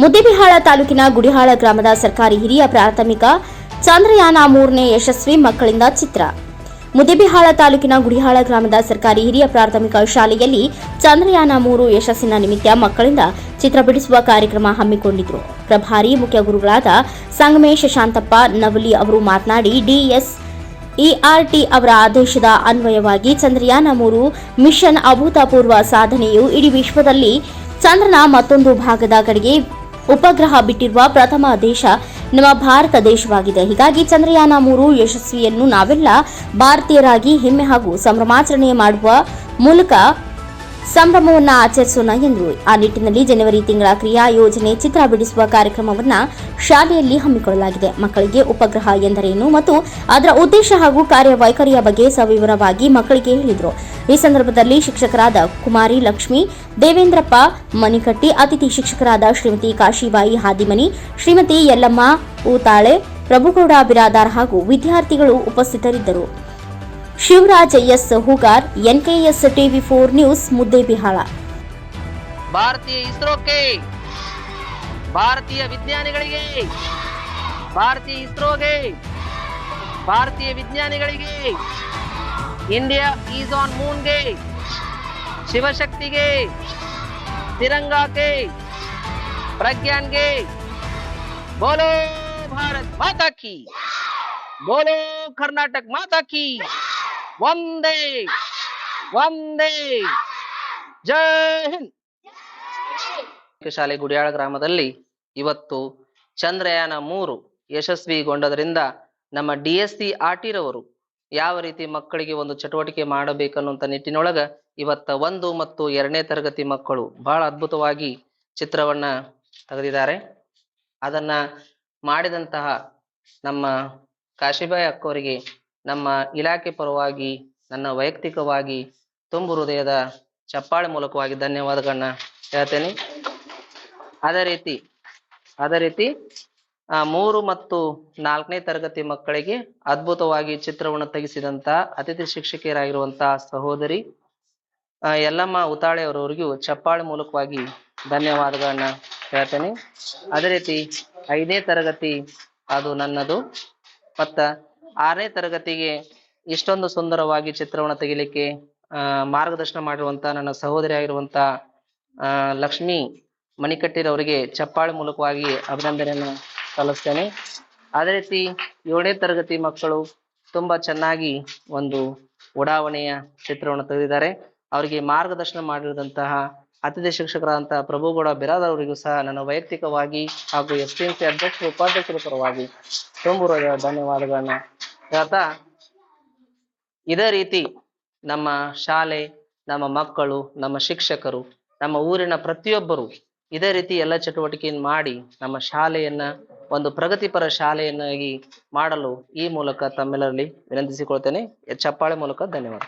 ಮುದ್ದೇಬಿಹಾಳ ತಾಲೂಕಿನ ಗುಡಿಹಾಳ ಗ್ರಾಮದ ಸರ್ಕಾರಿ ಹಿರಿಯ ಪ್ರಾಥಮಿಕ ಚಂದ್ರಯಾನ ಮೂರನೇ ಯಶಸ್ವಿ ಮಕ್ಕಳಿಂದ ಚಿತ್ರ. ಮುದ್ದೇಬಿಹಾಳ ತಾಲೂಕಿನ ಗುಡಿಹಾಳ ಗ್ರಾಮದ ಸರ್ಕಾರಿ ಹಿರಿಯ ಪ್ರಾಥಮಿಕ ಶಾಲೆಯಲ್ಲಿ ಚಂದ್ರಯಾನ ಮೂರು ಯಶಸ್ಸಿನ ನಿಮಿತ್ತ ಮಕ್ಕಳಿಂದ ಚಿತ್ರ ಬಿಡಿಸುವ ಕಾರ್ಯಕ್ರಮ ಹಮ್ಮಿಕೊಂಡಿದ್ರು. ಪ್ರಭಾರಿ ಮುಖ್ಯ ಗುರುಗಳಾದ ಸಂಗಮೇಶ ಶಾಂತಪ್ಪ, ನವಲಿ ಅವರು ಮಾತನಾಡಿ ಡಿಎಸ್ ಇಆರ್ಟಿ ಅವರ ಆದೇಶದ ಅನ್ವಯವಾಗಿ ಚಂದ್ರಯಾನ ಮೂರು ಮಿಷನ್ ಅಭೂತಪೂರ್ವ ಸಾಧನೆಯು ಇಡೀ ವಿಶ್ವದಲ್ಲಿ ಚಂದ್ರನ ಮತ್ತೊಂದು ಭಾಗದ ಕಡೆಗೆ ಉಪಗ್ರಹ ಬಿಟ್ಟಿರುವ ಪ್ರಥಮ ದೇಶ ನಮ್ಮ ಭಾರತ ದೇಶವಾಗಿದೆ. ಹೀಗಾಗಿ ಚಂದ್ರಯಾನ ಮೂರು ಯಶಸ್ವಿಯನ್ನು ನಾವೆಲ್ಲ ಭಾರತೀಯರಾಗಿ ಹೆಮ್ಮೆ ಹಾಗೂ ಸಂಭ್ರಮಾಚರಣೆ ಮಾಡುವ ಮೂಲಕ ಸಂಭ್ರಮವನ್ನು ಆಚರಿಸೋಣ ಎಂದರು ಆ ನಿಟ್ಟಿನಲ್ಲಿ ಜನವರಿ ತಿಂಗಳ ಕ್ರಿಯಾ ಯೋಜನೆ ಚಿತ್ರ ಬಿಡಿಸುವ ಕಾರ್ಯಕ್ರಮವನ್ನು ಶಾಲೆಯಲ್ಲಿ ಹಮ್ಮಿಕೊಳ್ಳಲಾಗಿದೆ. ಮಕ್ಕಳಿಗೆ ಉಪಗ್ರಹ ಎಂದರೇನು ಮತ್ತು ಅದರ ಉದ್ದೇಶ ಹಾಗೂ ಕಾರ್ಯವೈಖರಿಯ ಬಗ್ಗೆ ಸವಿವರವಾಗಿ ಮಕ್ಕಳಿಗೆ ಹೇಳಿದರು. ಈ ಸಂದರ್ಭದಲ್ಲಿ ಶಿಕ್ಷಕರಾದ ಕುಮಾರಿ ಲಕ್ಷ್ಮಿ, ದೇವೇಂದ್ರಪ್ಪ ಮನಿಕಟ್ಟಿ ಅತಿಥಿ ಶಿಕ್ಷಕರಾದ ಶ್ರೀಮತಿ ಕಾಶಿಬಾಯಿ ಹಾದಿಮನಿ, ಶ್ರೀಮತಿ ಯಲ್ಲಮ್ಮ ಊತಾಳೆ, ಪ್ರಭುಗೌಡ ಬಿರಾದಾರ್ ಹಾಗೂ ವಿದ್ಯಾರ್ಥಿಗಳು ಉಪಸ್ಥಿತರಿದ್ದರು. Shivraj S Hugar, NKS TV four news Muddebihal ಭಾರತೀಯ ಇಸ್ರೋಕ್ಕೆ, ಭಾರತೀಯ ವಿಜ್ಞಾನಿಗಳಿಗೆ, ಭಾರತೀಯ ಇಸ್ರೋಗೆ, ಭಾರತೀಯ ವಿಜ್ಞಾನಿಗಳಿಗೆ ಇಂಡಿಯಾ ಈಸ್ ಆನ್ ಮೂನ್ಗೆ ಶಿವಶಕ್ತಿಗೆ ತಿರಂಗಾಕ್ಕೆ ಪ್ರಜ್ಞಾನ್ಗೆ ಬೋಲೋ ಭಾರತ್ ಮಾತಾ ಕಿ ಬೋಲೋ ಕರ್ನಾಟಕ ಮಾತಾ ಕಿ ಒಂದೇ ಒಂದೇ ಜೈ ಹಿಂದ್ ಶಾಲೆ ಗುಡಿಯಾಳ ಗ್ರಾಮದಲ್ಲಿ ಇವತ್ತು ಚಂದ್ರಯಾನ ಮೂರು ಯಶಸ್ವಿಗೊಂಡದರಿಂದ ನಮ್ಮ ಡಿ ಎಸ್ ಸಿ ಆಟಿರವರು ಯಾವ ರೀತಿ ಮಕ್ಕಳಿಗೆ ಒಂದು ಚಟುವಟಿಕೆ ಮಾಡಬೇಕನ್ನುವಂತ ನಿಟ್ಟಿನೊಳಗ ಇವತ್ತ ಒಂದು ಮತ್ತು ಎರಡನೇ ತರಗತಿ ಮಕ್ಕಳು ಬಹಳ ಅದ್ಭುತವಾಗಿ ಚಿತ್ರವನ್ನ ತೆಗೆದಿದ್ದಾರೆ. ಅದನ್ನ ಮಾಡಿದಂತಹ ನಮ್ಮ ಕಾಶಿಬಾಯಿ ಅಕ್ಕವರಿಗೆ ನಮ್ಮ ಇಲಾಖೆ ಪರವಾಗಿ, ನನ್ನ ವೈಯಕ್ತಿಕವಾಗಿ ತುಂಬು ಹೃದಯದ ಚಪ್ಪಾಳೆ ಮೂಲಕವಾಗಿ ಧನ್ಯವಾದಗಳನ್ನ ಹೇಳ್ತೇನೆ. ಅದೇ ರೀತಿ ಅದೇ ರೀತಿ ಮೂರು ಮತ್ತು ನಾಲ್ಕನೇ ತರಗತಿ ಮಕ್ಕಳಿಗೆ ಅದ್ಭುತವಾಗಿ ಚಿತ್ರವನ್ನು ತೆಗೆಸಿದಂತ ಅತಿಥಿ ಶಿಕ್ಷಕಿಯರಾಗಿರುವಂತಹ ಸಹೋದರಿ ಯಲ್ಲಮ್ಮ ಉತಾಳೆ ಅವರವರಿಗೂ ಚಪ್ಪಾಳೆ ಮೂಲಕವಾಗಿ ಧನ್ಯವಾದಗಳನ್ನ ಹೇಳ್ತೇನೆ. ಅದೇ ರೀತಿ ಐದನೇ ತರಗತಿ ಅದು ನನ್ನದು. ಮತ್ತ ಆರನೇ ತರಗತಿಗೆ ಇಷ್ಟೊಂದು ಸುಂದರವಾಗಿ ಚಿತ್ರವನ್ನು ತೆಗಿಲಿಕ್ಕೆ ಮಾರ್ಗದರ್ಶನ ಮಾಡಿರುವಂತ ನನ್ನ ಸಹೋದರಿ ಆಗಿರುವಂತ ಲಕ್ಷ್ಮಿ ಮಣಿಕಟ್ಟಿರವರಿಗೆ ಚಪ್ಪಾಳೆ ಮೂಲಕವಾಗಿ ಅಭಿನಂದನೆಯನ್ನು ಸಲ್ಲಿಸ್ತೇನೆ ಅದೇ ರೀತಿ ಏಳನೇ ತರಗತಿ ಮಕ್ಕಳು ತುಂಬಾ ಚೆನ್ನಾಗಿ ಒಂದು ಉಡಾವಣೆಯ ಚಿತ್ರವನ್ನು ತೆಗೆದಿದ್ದಾರೆ. ಅವರಿಗೆ ಮಾರ್ಗದರ್ಶನ ಮಾಡಿರುವಂತಹ ಅತಿಥಿ ಶಿಕ್ಷಕರಾದಂತಹ ಪ್ರಭುಗೌಡ ಬಿರಾದರ್ ಅವರಿಗೂ ಸಹ ನನ್ನ ವೈಯಕ್ತಿಕವಾಗಿ ಹಾಗೂ ಎಸ್ ಟಿ ಎಂ ಸಿ ಅಧ್ಯಕ್ಷ ಉಪಾಧ್ಯಕ್ಷರ ಪರವಾಗಿ ತುಂಬು ಧನ್ಯವಾದಗಳನ್ನು ಧನ್ಯವಾದಗಳನ್ನ ಹೇಳ್ತಾ ಇದೇ ರೀತಿ ನಮ್ಮ ಶಾಲೆ, ನಮ್ಮ ಮಕ್ಕಳು, ನಮ್ಮ ಶಿಕ್ಷಕರು, ನಮ್ಮ ಊರಿನ ಪ್ರತಿಯೊಬ್ಬರು ಇದೇ ರೀತಿ ಎಲ್ಲ ಚಟುವಟಿಕೆಯನ್ನು ಮಾಡಿ ನಮ್ಮ ಶಾಲೆಯನ್ನ ಒಂದು ಪ್ರಗತಿಪರ ಶಾಲೆಯನ್ನಾಗಿ ಮಾಡಲು ಈ ಮೂಲಕ ತಮ್ಮೆಲ್ಲರಲ್ಲಿ ವಿನಂತಿಸಿಕೊಳ್ತೇನೆ. ಚಪ್ಪಾಳೆ ಮೂಲಕ ಧನ್ಯವಾದ.